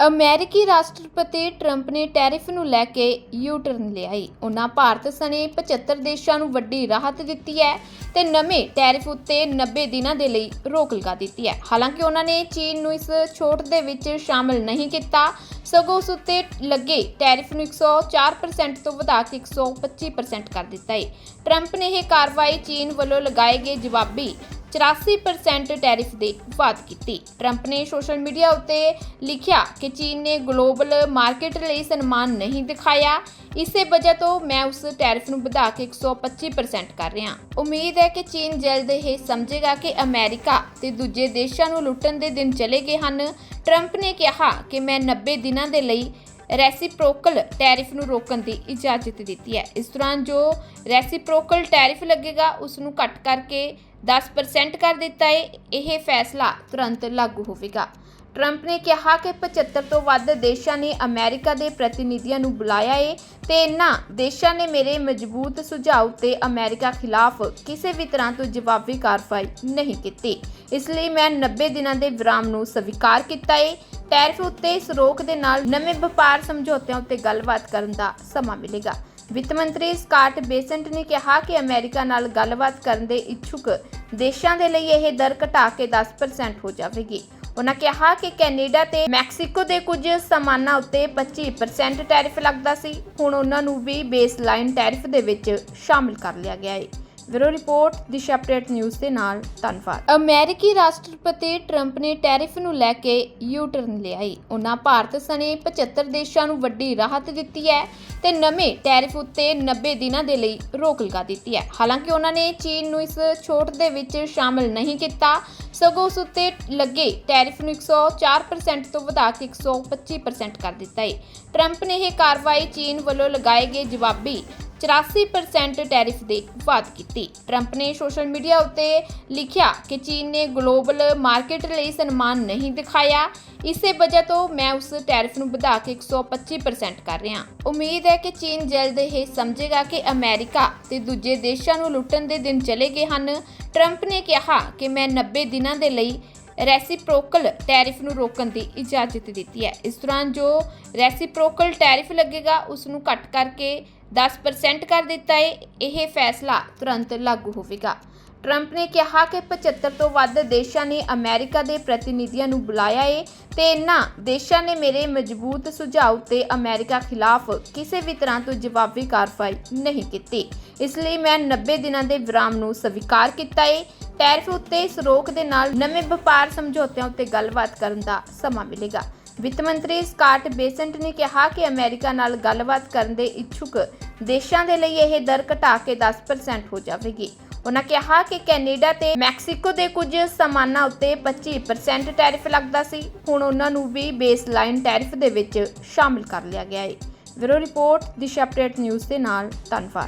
ਅਮਰੀਕੀ ਰਾਸ਼ਟਰਪਤੀ ਟਰੰਪ ਨੇ ਟੈਰਿਫ ਨੂੰ ਲੈ ਕੇ ਯੂ ਟਰਨ ਲਿਆ ਹੈ ਉਹਨਾਂ ਭਾਰਤ ਸਣੇ 75 ਦੇਸ਼ਾਂ ਨੂੰ ਵੱਡੀ ਰਾਹਤ ਦਿੱਤੀ ਹੈ ਤੇ ਨਵੇਂ ਟੈਰਿਫ ਉੱਤੇ 90 ਦਿਨਾਂ ਦੇ ਲਈ ਰੋਕ ਲਗਾ ਦਿੱਤੀ ਹੈ। ਹਾਲਾਂਕਿ ਉਹਨਾਂ ਨੇ ਚੀਨ ਨੂੰ ਇਸ ਛੋਟ ਦੇ ਵਿੱਚ ਸ਼ਾਮਲ ਨਹੀਂ ਕੀਤਾ। ਸਗੋਂ ਉਸ ਉੱਤੇ ਲੱਗੇ ਟੈਰਿਫ ਨੂੰ 104% ਤੋਂ ਵਧਾ ਕੇ 125% ਕਰ ਦਿੱਤਾ ਹੈ। ਟਰੰਪ ਨੇ ਇਹ ਕਾਰਵਾਈ ਚੀਨ ਵੱਲੋਂ ਲਗਾਏ ਗਏ ਜਵਾਬੀ 84% ਟੈਰਿਫ ਦੇ ਬਾਅਦ ਕੀਤੀ। ਟਰੰਪ ਨੇ ਸੋਸ਼ਲ ਮੀਡੀਆ ਉੱਤੇ ਲਿਖਿਆ ਕਿ ਚੀਨ ਨੇ ਗਲੋਬਲ ਮਾਰਕੀਟ ਲਈ ਸਨਮਾਨ ਨਹੀਂ ਦਿਖਾਇਆ। ਇਸੇ ਵਜ੍ਹਾ ਤੋਂ ਮੈਂ ਉਸ ਟੈਰਿਫ ਨੂੰ ਵਧਾ ਕੇ 125% ਕਰ ਰਿਹਾ ਉਮੀਦ ਹੈ ਕਿ ਚੀਨ ਜਲਦ ਇਹ ਸਮਝੇਗਾ ਕਿ ਅਮਰੀਕਾ ਤੇ ਦੂਜੇ ਦੇਸ਼ਾਂ ਨੂੰ ਲੁੱਟਣ ਦੇ ਦਿਨ ਚਲੇ ਗਏ ਹਨ। ਟਰੰਪ ਨੇ ਕਿਹਾ ਕਿ ਮੈਂ 90 ਦਿਨਾਂ ਦੇ ਲਈ ਰੈਸਿਪਰੋਕਲ ਟੈਰਿਫ ਨੂੰ ਰੋਕਣ ਦੀ ਇਜਾਜ਼ਤ ਦਿੱਤੀ ਹੈ। ਇਸ ਦੌਰਾਨ ਜੋ ਰੈਸਿਪਰੋਕਲ ਟੈਰਿਫ ਲੱਗੇਗਾ ਉਸ ਨੂੰ ਘੱਟ ਕਰਕੇ 10% ਕਰ ਦਿੱਤਾ ਹੈ। ਇਹ ਫੈਸਲਾ ਤੁਰੰਤ ਲਾਗੂ ਹੋਵੇਗਾ। ਟਰੰਪ ਨੇ ਕਿਹਾ ਕਿ 75 ਤੋਂ ਵੱਧ ਦੇਸ਼ਾਂ ਨੇ ਅਮਰੀਕਾ ਦੇ ਪ੍ਰਤੀਨਿਧੀਆਂ ਨੂੰ ਬੁਲਾਇਆ ਏ ਤੇ ਇਹਨਾਂ ਦੇਸ਼ਾਂ ਨੇ ਮੇਰੇ ਮਜ਼ਬੂਤ ਸੁਝਾਅ ਉੱਤੇ ਅਮਰੀਕਾ ਖਿਲਾਫ ਕਿਸੇ ਵੀ ਤਰ੍ਹਾਂ ਤੋਂ ਜਵਾਬੀ ਕਾਰਵਾਈ ਨਹੀਂ ਕੀਤੀ। ਇਸ ਲਈ ਮੈਂ 90 ਦਿਨਾਂ ਦੇ ਵਿਰਾਮ ਨੂੰ ਸਵੀਕਾਰ ਕੀਤਾ ਏ। ਟੈਰਿਫ ਉੱਤੇ ਸਰੋਕ ਦੇ ਨਾਲ ਨਵੇਂ ਵਪਾਰ ਸਮਝੌਤਿਆਂ ਉੱਤੇ ਗੱਲਬਾਤ ਕਰਨ ਦਾ ਸਮਾਂ ਮਿਲੇਗਾ। ਵਿੱਤ ਮੰਤਰੀ ਸਕਾਟ ਬੇਸੈਂਟ ਨੇ ਕਿਹਾ ਕਿ ਅਮਰੀਕਾ ਨਾਲ ਗੱਲਬਾਤ ਕਰਨ ਦੇ ਇੱਛੁਕ ਦੇਸ਼ਾਂ ਦੇ ਲਈ ਇਹ ਦਰ ਘਟਾ ਕੇ 10% ਹੋ ਜਾਵੇਗੀ। ਉਹਨਾਂ ਕਿਹਾ ਕਿ ਕੈਨੇਡਾ ਤੇ ਮੈਕਸੀਕੋ ਦੇ ਕੁਝ ਸਮਾਨਾਂ ਉੱਤੇ 25% ਟੈਰਿਫ ਲੱਗਦਾ ਸੀ। ਹੁਣ ਉਹਨਾਂ ਨੂੰ ਵੀ ਬੇਸਲਾਈਨ ਟੈਰਿਫ ਦੇ ਵਿੱਚ ਸ਼ਾਮਿਲ ਕਰ ਲਿਆ ਗਿਆ ਹੈ bureau report Disha update news ਦੇ ਨਾਲ ਧੰਨਵਾਦ। ਅਮਰੀਕੀ ਰਾਸ਼ਟਰਪਤੀ ਟਰੰਪ ਨੇ ਟੈਰਿਫ ਨੂੰ ਲੈ ਕੇ ਯੂ ਟਰਨ ਲਿਆ ਹੈ ਉਹਨਾਂ ਭਾਰਤ ਸਣੇ 75 ਦੇਸ਼ਾਂ ਨੂੰ ਵੱਡੀ ਰਾਹਤ ਦਿੱਤੀ ਹੈ ਤੇ ਨਵੇਂ ਟੈਰਿਫ ਉੱਤੇ 90 ਦਿਨਾਂ ਦੇ ਲਈ ਰੋਕ ਲਗਾ ਦਿੱਤੀ ਹੈ। ਹਾਲਾਂਕਿ ਉਹਨਾਂ ਨੇ ਚੀਨ ਨੂੰ ਇਸ ਛੋਟ ਦੇ ਵਿੱਚ ਸ਼ਾਮਲ ਨਹੀਂ ਕੀਤਾ। ਸਗੋਂ ਉਸ ਉੱਤੇ ਲੱਗੇ ਟੈਰਿਫ ਨੂੰ 104% ਤੋਂ ਵਧਾ ਕੇ 125% ਕਰ ਦਿੱਤਾ ਹੈ ਟਰੰਪ ਨੇ ਇਹ ਕਾਰਵਾਈ ਚੀਨ ਵੱਲੋਂ ਲਗਾਏ ਗਏ ਜਵਾਬੀ 84% ਟੈਰਿਫ ਦੇ ਬਾਅਦ ਕੀਤੀ। ਟਰੰਪ ਨੇ ਸੋਸ਼ਲ ਮੀਡੀਆ ਉੱਤੇ ਲਿਖਿਆ ਕਿ ਚੀਨ ਨੇ ਗਲੋਬਲ ਮਾਰਕੀਟ ਲਈ ਸਨਮਾਨ ਨਹੀਂ ਦਿਖਾਇਆ। ਇਸੇ ਵਜ੍ਹਾ ਤੋਂ ਮੈਂ ਉਸ ਟੈਰਿਫ ਨੂੰ ਵਧਾ ਕੇ 125% ਕਰ ਰਿਹਾ ਉਮੀਦ ਹੈ ਕਿ ਚੀਨ ਜਲਦ ਇਹ ਸਮਝੇਗਾ ਕਿ ਅਮਰੀਕਾ ਤੇ ਦੂਜੇ ਦੇਸ਼ਾਂ ਨੂੰ ਲੁੱਟਣ ਦੇ ਦਿਨ ਚਲੇ ਗਏ ਹਨ। ਟਰੰਪ ਨੇ ਕਿਹਾ ਕਿ ਮੈਂ 90 ਦਿਨਾਂ ਦੇ ਲਈ ਰੈਸਿਪਰੋਕਲ ਟੈਰਿਫ ਨੂੰ ਰੋਕਣ ਦੀ ਇਜਾਜ਼ਤ ਦਿੱਤੀ ਹੈ। ਇਸ ਦੌਰਾਨ ਜੋ ਰੈਸਿਪਰੋਕਲ ਟੈਰਿਫ ਲੱਗੇਗਾ ਉਸ ਨੂੰ ਘੱਟ ਕਰਕੇ 10% ਕਰ ਦਿੱਤਾ ਹੈ ਇਹ ਫੈਸਲਾ ਤੁਰੰਤ ਲਾਗੂ ਹੋਵੇਗਾ। ਟਰੰਪ ਨੇ ਕਿਹਾ ਕਿ 75 ਤੋਂ ਵੱਧ ਦੇਸ਼ਾਂ ਨੇ ਅਮਰੀਕਾ ਦੇ ਪ੍ਰਤੀਨਿਧੀਆਂ ਨੂੰ ਬੁਲਾਇਆ ਏ ਤੇ ਇਨ੍ਹਾਂ ਦੇਸ਼ਾਂ ਨੇ ਮੇਰੇ ਮਜ਼ਬੂਤ ਸੁਝਾਅ ਉੱਤੇ ਅਮਰੀਕਾ ਖਿਲਾਫ ਕਿਸੇ ਵੀ ਤਰ੍ਹਾਂ ਤੋਂ ਜਵਾਬੀ ਕਾਰਵਾਈ ਨਹੀਂ ਕੀਤੀ। ਇਸ ਲਈ ਮੈਂ 90 ਦਿਨਾਂ ਦੇ ਵਿਰਾਮ ਨੂੰ ਸਵੀਕਾਰ ਕੀਤਾ ਏ। ਟੈਰਿਫ ਉੱਤੇ ਇਸ ਰੋਕ ਦੇ ਨਾਲ ਨਵੇਂ ਵਪਾਰ ਸਮਝੌਤਿਆਂ ਉੱਤੇ ਗੱਲਬਾਤ ਕਰਨ ਦਾ ਸਮਾਂ ਮਿਲੇਗਾ। ਵਿੱਤ ਮੰਤਰੀ ਸਕਾਟ ਬੇਸੈਂਟ ਨੇ ਕਿਹਾ ਕਿ ਅਮਰੀਕਾ ਨਾਲ ਗੱਲਬਾਤ ਕਰਨ ਦੇ ਇੱਛੁਕ ਦੇਸ਼ਾਂ ਦੇ ਲਈ ਇਹ ਦਰ ਘਟਾ ਕੇ 10% ਹੋ ਜਾਵੇਗੀ। ਉਹਨਾਂ ਕਿਹਾ ਕਿ ਕੈਨੇਡਾ ਤੇ ਮੈਕਸੀਕੋ ਦੇ ਕੁਝ ਸਮਾਨਾਂ ਉੱਤੇ 25% ਟੈਰਿਫ ਲੱਗਦਾ ਸੀ। ਹੁਣ ਉਹਨਾਂ ਨੂੰ ਵੀ ਬੇਸਲਾਈਨ ਟੈਰਿਫ ਦੇ ਵਿੱਚ ਸ਼ਾਮਿਲ ਕਰ ਲਿਆ ਗਿਆ ਹੈ bureau report, Disha update news ਦੇ ਨਾਲ ਧੰਨਵਾਦ।